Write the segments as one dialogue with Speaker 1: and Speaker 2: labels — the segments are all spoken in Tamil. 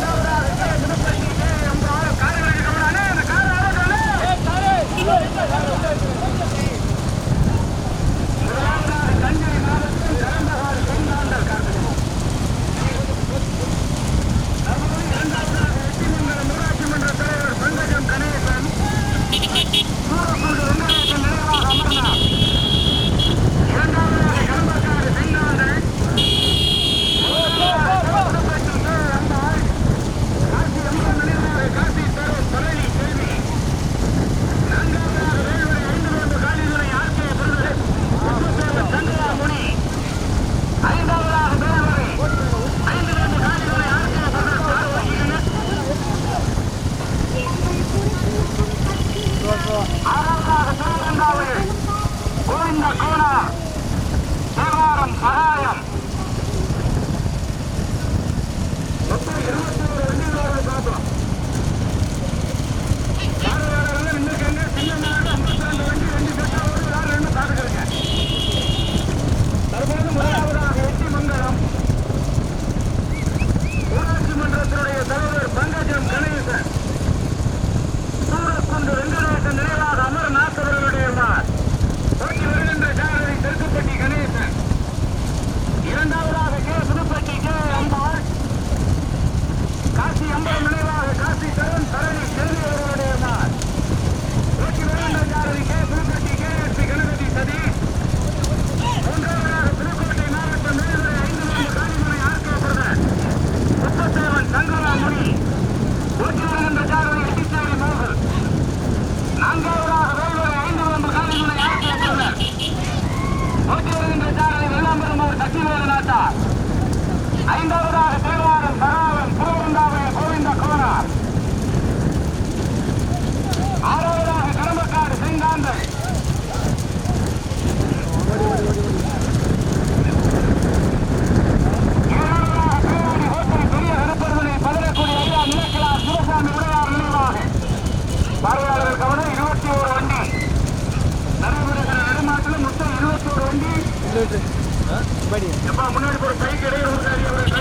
Speaker 1: Find. ஐந்தாவதாக திருவாரன் தராவன் திருவருந்தாவளி கோவிந்த கோனார். ஆறாவதாக கடம்பக்காடு செங்காந்தன். பார்வையாளர்கள் கவனம் இருபத்தி ஒரு வண்டி. நடைபெறுகிற நடுநாட்டில் மொத்தம் இருபத்தி ஒரு வண்டி. படி முன்னாடி ஒரு பைக் இடையில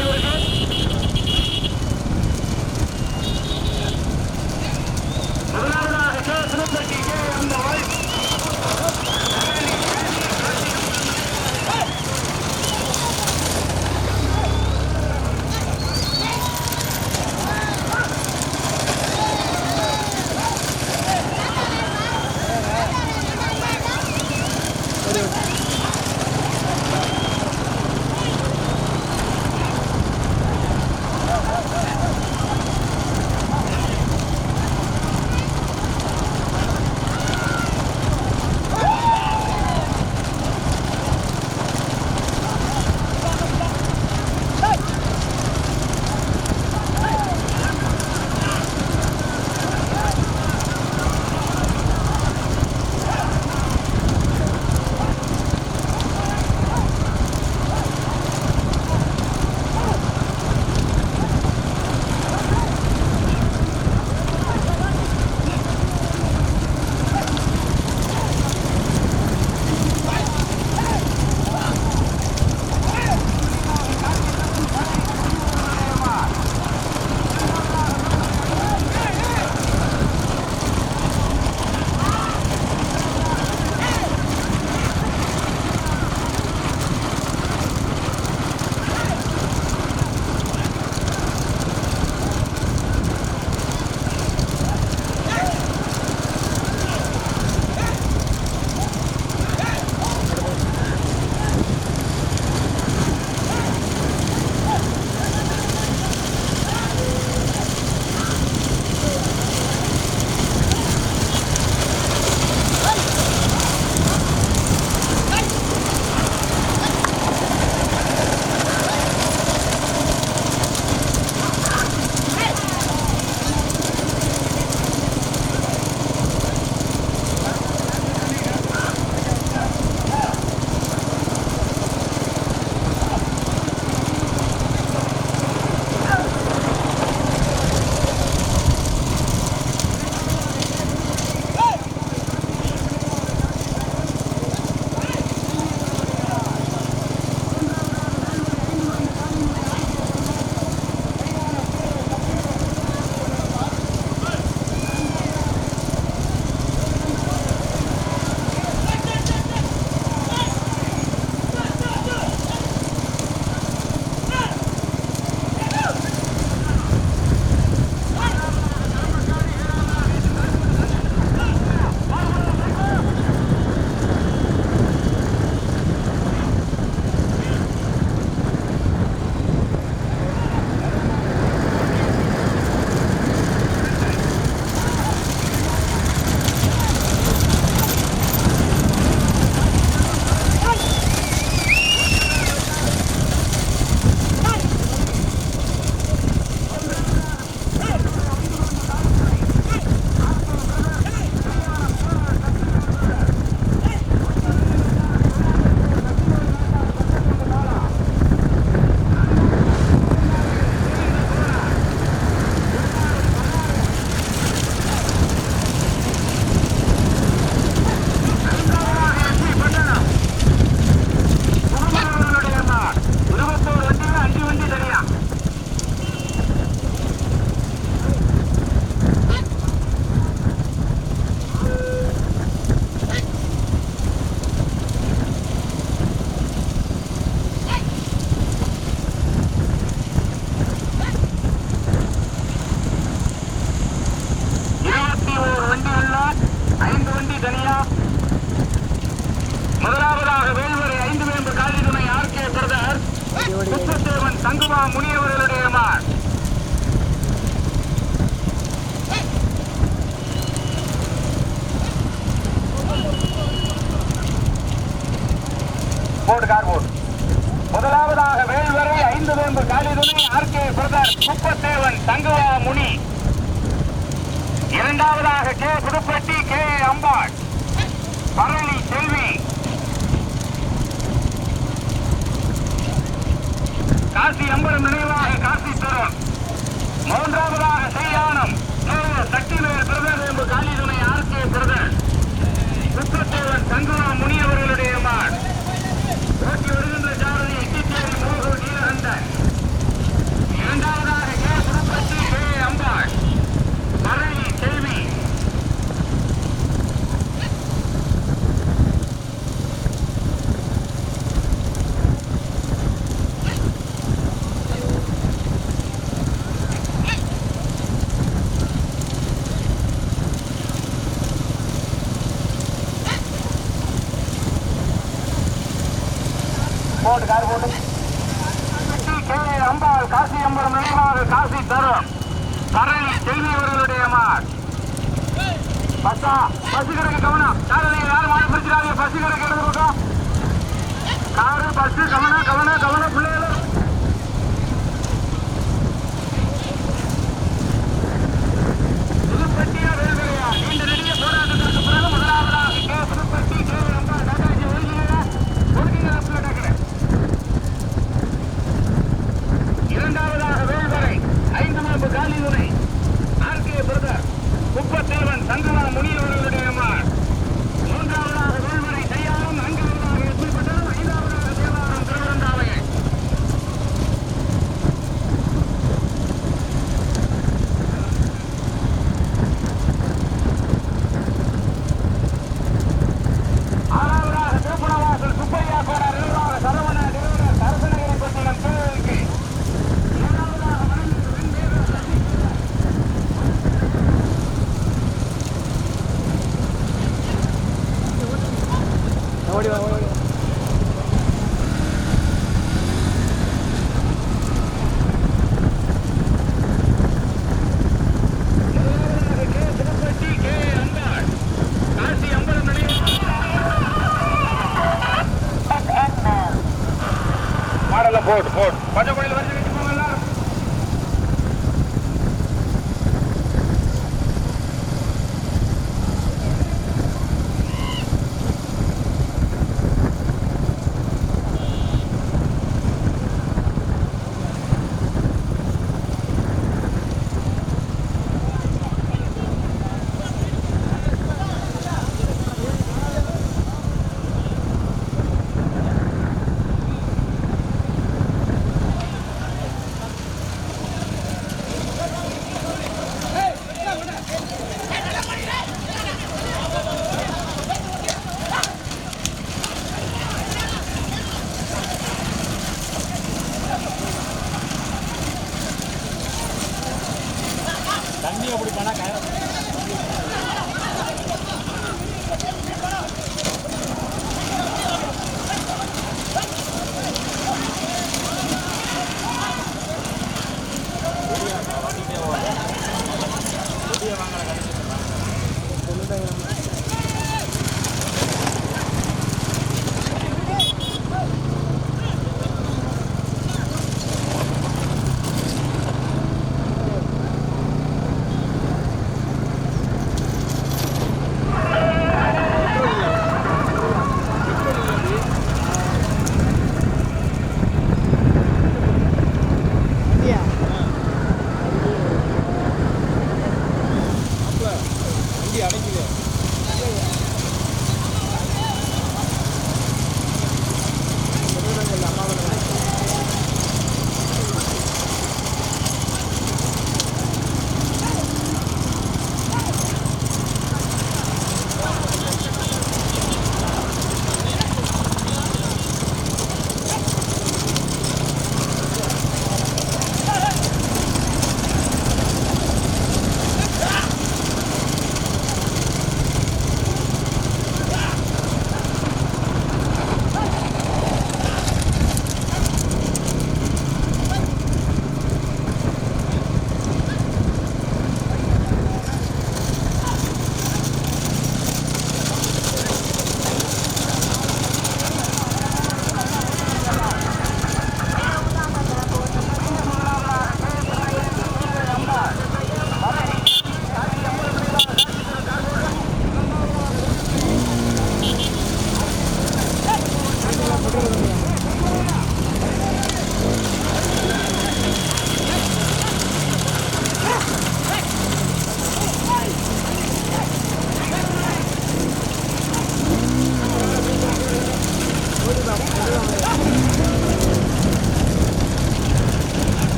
Speaker 1: போட்டு கார் போட்டு. அம்பாள் காசி அம்பரம் நினைவாக காசி தரும். கரணி செல்வி அவர்களுடைய மார் கவனம். யார் நீங்கள் யாரும் மாறி பிடிச்சிடாதீங்க பஸ் கிடக்கு காரு பஸ் கவனம் கவனம் கவனம் பிள்ளை.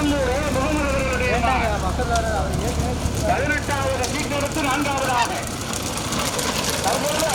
Speaker 1: பிரதர் முகமது அவர்களுடைய மகன். பதினெட்டாவது சீக்கிரத்து நான்காவதாக தற்பொழுது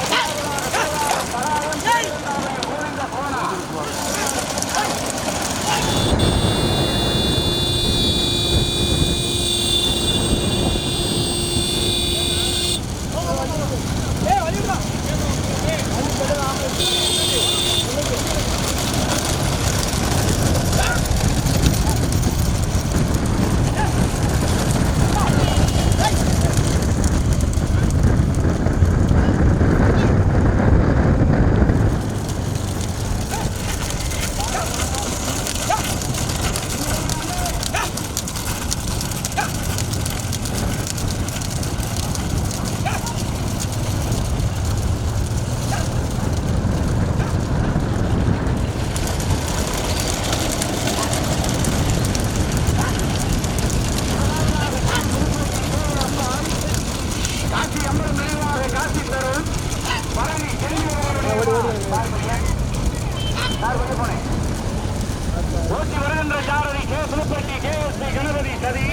Speaker 1: ஓட்டி வருகின்ற சாரதி K Puduppatti K S P Ganapathi சதி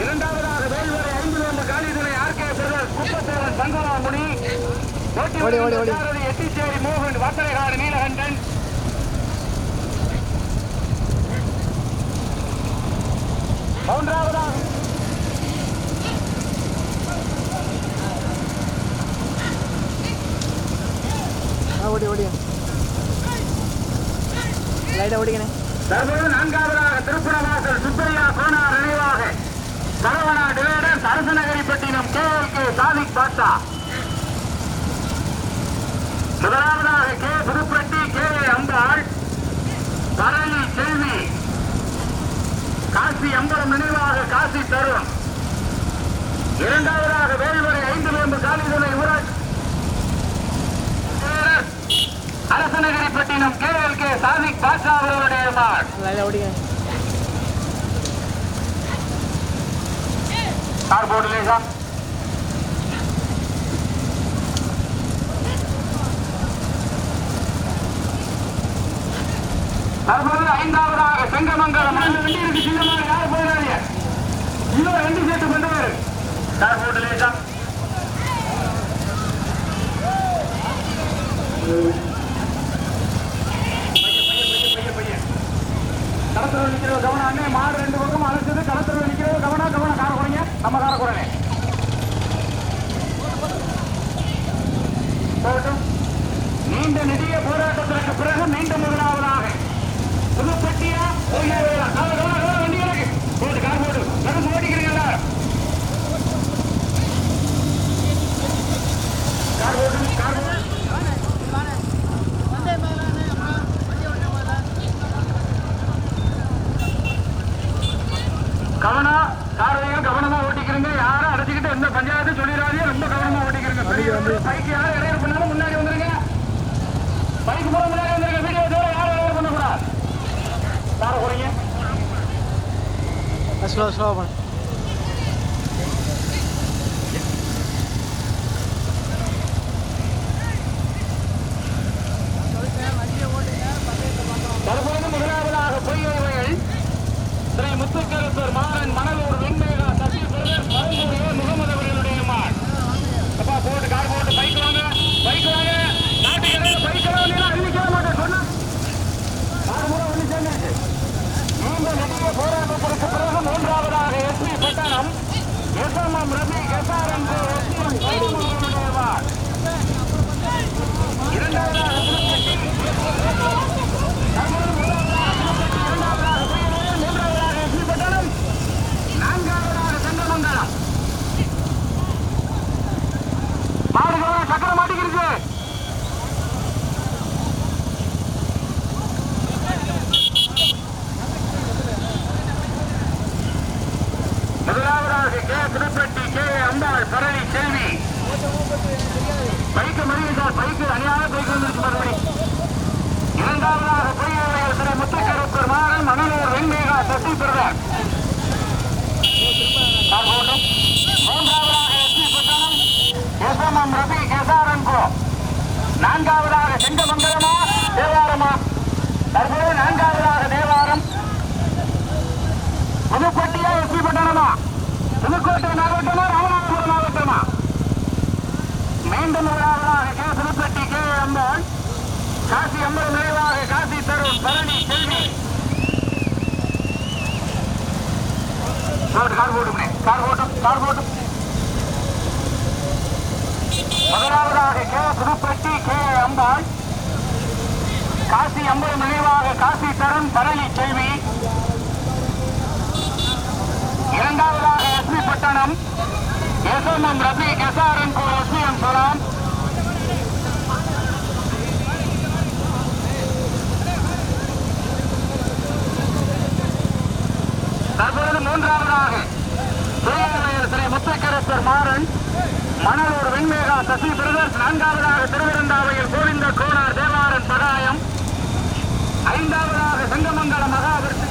Speaker 1: இரண்டாவதாக வேல்வரை ஐந்து வேம்பு Kalidurai R K brother Kuppathevan Sankaramuni.
Speaker 2: ஓடி.
Speaker 1: சாரதி எட்டிச்சேரி மோகன் வத்தலைகாடு நீலகண்டன். மூன்றாவதாக
Speaker 2: ஓடி ஓடி. லைட்டாக ஓடிக்கணே
Speaker 1: தற்போது நான்காவதாக திருப்பணவாசல் சுப்பையா கோனார் நினைவாக. Saravana dividers Arasanagaripattinam K L K Sadiq Basha முதலாவதாக K Puduppatti K A Ambal. Bharani Selvi. Kasi Ambalam நினைவாக காசி தருண். இரண்டாவதாக வேல்வரை ஐந்து வேம்பு காலிதுணை ஊரா Arasanagaripattinam K L K Sadiq Basha அவர்களுடைய
Speaker 2: ஓடிக்கணே
Speaker 1: கார் போர்டு லேசா தற்போது ஐந்தாவதாக செங்கமங்கலம். ரெண்டு வண்டி இருக்கு சின்னமாக யாரும் போயிடாதீங்க இன்னும் ரெண்டு சேர்த்து கொண்டு வரு கார் போர்டு সহবাস முனைந்தால் கரணி செல்வி பைக்கு முறிவிட்டால் பைக்கு அணியாக பைக்கு வந்துருச்சு மறுபடி இரண்டாவதாக பொறியாளர் திரு முத்துக்கருப்பர் மாறன் மணலூர் வெண்மேகா சசி பிரதர் மூன்றாவதாக நான்காவதாக செங்கமங்கலமா தேவாரமா. தற்போது நான்காவதாக தேவாரம். புதுக்கோட்டையா எஸ்பி பட்டணமா புதுக்கோட்டை நகரட்டமா ராமநாத மீண்டும் முதலாவதாக கே புதுப்பட்டி கே அம்மன் காசி அம்மன் நிறைவாக Kasi Tharun Bharani Selvi. Car car car போட்டும் கார் போட்டும் முதலாவதாக கே புதுப்பட்டி கே அம்பாள். காசி அம்பது நினைவாக காசி தருண் பழனி செல்வி. இரண்டாவதாக SP Pattanam. S M M Rabi S R N கோ எஸ்பிஎம் சொலாம் தற்பொழுது மூன்றாவதாக திருவாரூர் ஸ்ரீ முத்தக்கரசர் மாறன் மணலூர் வெண்மேகா சசி பிரதர்ஸ் நான்காவதாக திருவிருந்தாவையில் கோவிந்த கோனார் தேவாரன் சகாயம் ஐந்தாவதாக செங்கமங்கலம் மகாவிருத்தி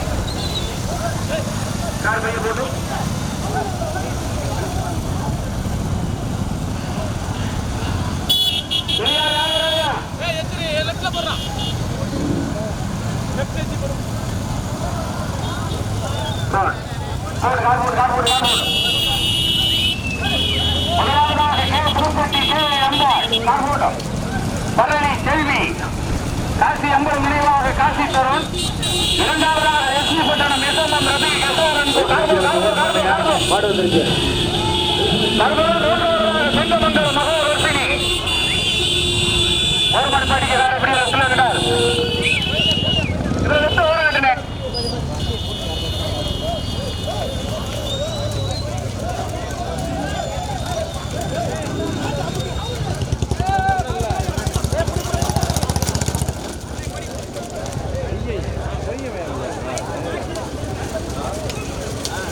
Speaker 1: போட்டு சரியா, யாரு, யாரு? கார். கார், கார் போடு, கார் போடு, கார் போடு. முதலாவதாக K. Puduppatti K. Ambal. Car போடு. பழனி செல்வி காசி அம்பல் நினைவாக காசி தருண் இரண்டாவதாக எஸ்பி பட்டணம் எஸ்எம்எம் ரவி எஸ்ஆர்என்